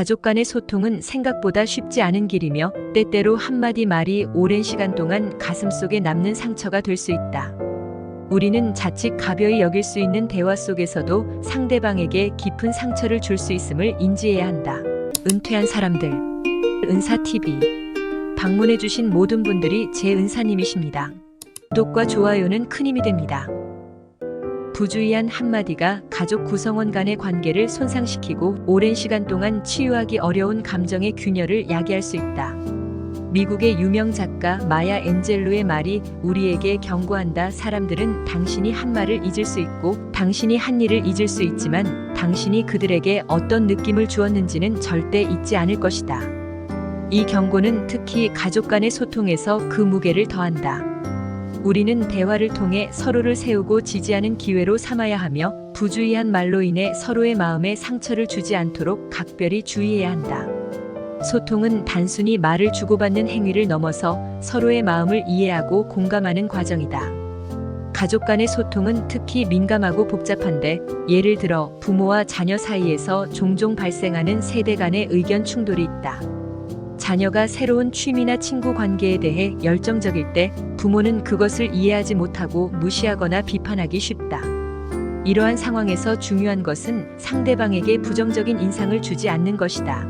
가족 간의 소통은 생각보다 쉽지 않은 길이며 때때로 한마디 말이 오랜 시간 동안 가슴속에 남는 상처가 될 수 있다. 우리는 자칫 가벼이 여길 수 있는 대화 속에서도 상대방에게 깊은 상처를 줄 수 있음을 인지해야 한다. 은퇴한 사람들. 은사TV. 방문해주신 모든 분들이 제 은사님이십니다. 구독과 좋아요는 큰 힘이 됩니다. 부주의한 한마디가 가족 구성원 간의 관계를 손상시키고 오랜 시간 동안 치유하기 어려운 감정의 균열을 야기할 수 있다. 미국의 유명 작가 마야 엔젤로의 말이 우리에게 경고한다. 사람들은 당신이 한 말을 잊을 수 있고 당신이 한 일을 잊을 수 있지만 당신이 그들에게 어떤 느낌을 주었는지는 절대 잊지 않을 것이다. 이 경고는 특히 가족 간의 소통에서 그 무게를 더한다. 우리는 대화를 통해 서로를 세우고 지지하는 기회로 삼아야 하며 부주의한 말로 인해 서로의 마음에 상처를 주지 않도록 각별히 주의해야 한다. 소통은 단순히 말을 주고받는 행위를 넘어서 서로의 마음을 이해하고 공감하는 과정이다. 가족 간의 소통은 특히 민감하고 복잡한데 예를 들어 부모와 자녀 사이에서 종종 발생하는 세대 간의 의견 충돌이 있다. 자녀가 새로운 취미나 친구 관계에 대해 열정적일 때 부모는 그것을 이해하지 못하고 무시하거나 비판하기 쉽다. 이러한 상황에서 중요한 것은 상대방에게 부정적인 인상을 주지 않는 것이다.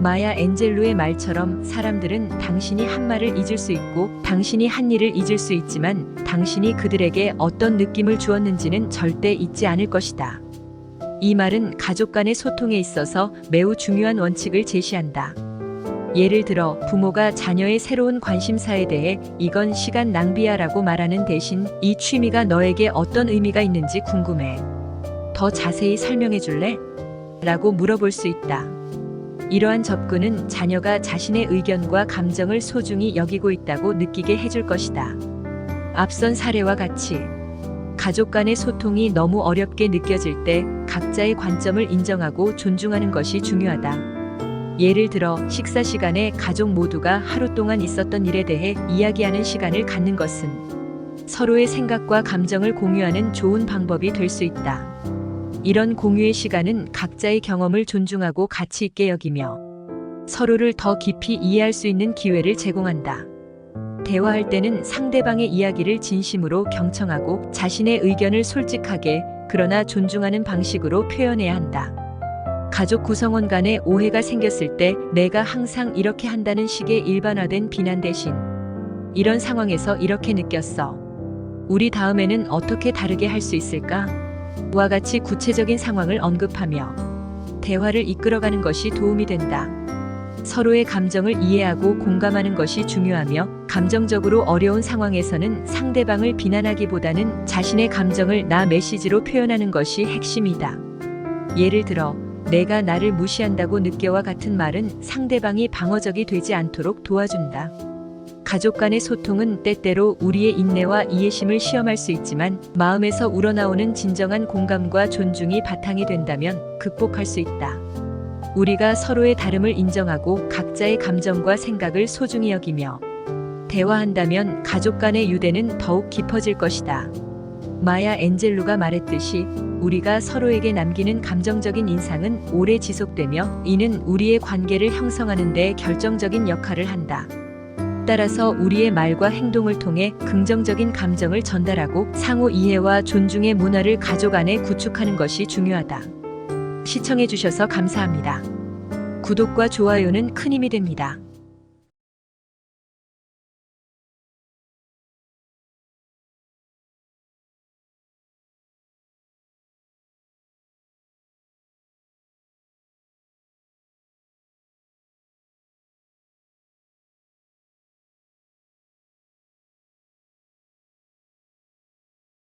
마야 엔젤로의 말처럼 사람들은 당신이 한 말을 잊을 수 있고 당신이 한 일을 잊을 수 있지만 당신이 그들에게 어떤 느낌을 주었는지는 절대 잊지 않을 것이다. 이 말은 가족 간의 소통에 있어서 매우 중요한 원칙을 제시한다. 예를 들어 부모가 자녀의 새로운 관심사에 대해 이건 시간 낭비야 라고 말하는 대신 이 취미가 너에게 어떤 의미가 있는지 궁금해. 더 자세히 설명해 줄래? 라고 물어볼 수 있다. 이러한 접근은 자녀가 자신의 의견과 감정을 소중히 여기고 있다고 느끼게 해줄 것이다. 앞선 사례와 같이 가족 간의 소통이 너무 어렵게 느껴질 때 각자의 관점을 인정하고 존중하는 것이 중요하다. 예를 들어 식사 시간에 가족 모두가 하루 동안 있었던 일에 대해 이야기하는 시간을 갖는 것은 서로의 생각과 감정을 공유하는 좋은 방법이 될 수 있다. 이런 공유의 시간은 각자의 경험을 존중하고 가치 있게 여기며 서로를 더 깊이 이해할 수 있는 기회를 제공한다. 대화할 때는 상대방의 이야기를 진심으로 경청하고 자신의 의견을 솔직하게 그러나 존중하는 방식으로 표현해야 한다. 가족 구성원 간에 오해가 생겼을 때 내가 항상 이렇게 한다는 식의 일반화된 비난 대신 이런 상황에서 이렇게 느꼈어. 우리 다음에는 어떻게 다르게 할 수 있을까? 와 같이 구체적인 상황을 언급하며 대화를 이끌어가는 것이 도움이 된다. 서로의 감정을 이해하고 공감하는 것이 중요하며 감정적으로 어려운 상황에서는 상대방을 비난하기보다는 자신의 감정을 나 메시지로 표현하는 것이 핵심이다. 예를 들어 내가 나를 무시한다고 느껴와 같은 말은 상대방이 방어적이 되지 않도록 도와준다. 가족 간의 소통은 때때로 우리의 인내와 이해심을 시험할 수 있지만 마음에서 우러나오는 진정한 공감과 존중이 바탕이 된다면 극복할 수 있다. 우리가 서로의 다름을 인정하고 각자의 감정과 생각을 소중히 여기며 대화한다면 가족 간의 유대는 더욱 깊어질 것이다. 마야 엔젤루가 말했듯이 우리가 서로에게 남기는 감정적인 인상은 오래 지속되며 이는 우리의 관계를 형성하는 데 결정적인 역할을 한다. 따라서 우리의 말과 행동을 통해 긍정적인 감정을 전달하고 상호 이해와 존중의 문화를 가족 안에 구축하는 것이 중요하다. 시청해주셔서 감사합니다. 구독과 좋아요는 큰 힘이 됩니다.